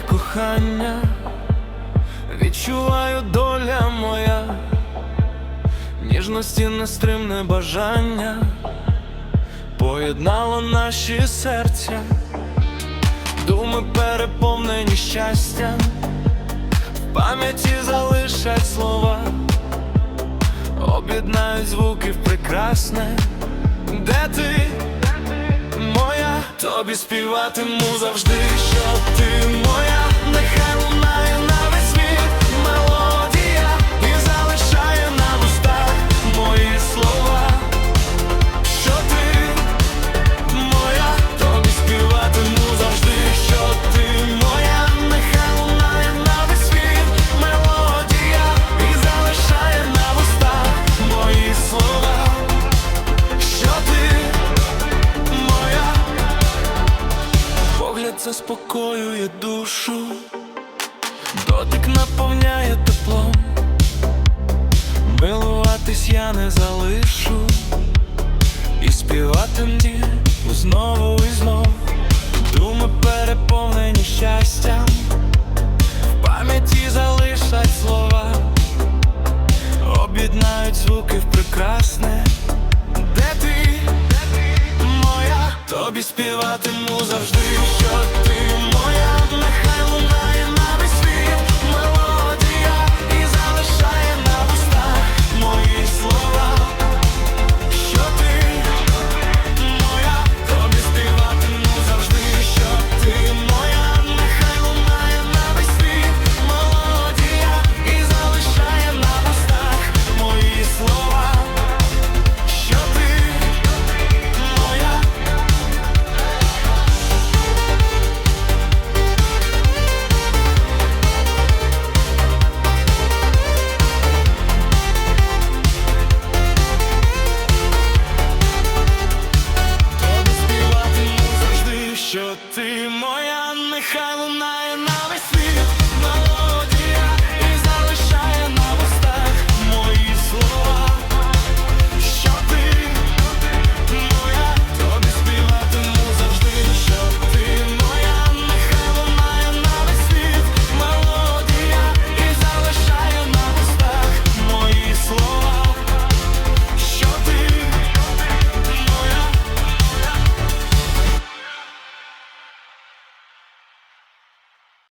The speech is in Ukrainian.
кохання, відчуваю доля моя, ніжності нестримне бажання, поєднало наші серця, думи переповнені щастям, в пам'яті залишать слова, об'єднають звуки в прекрасне, де ти? Тобі співатиму завжди, що ти моя, нехай лунає на заспокоює душу, дотик наповняє теплом, милуватись я не залишу, і співати мені знову і знов, думи переповнені щастям, тобі співатиму завжди, що ти моя, нехай лунає що ти моя, нехай лунає на.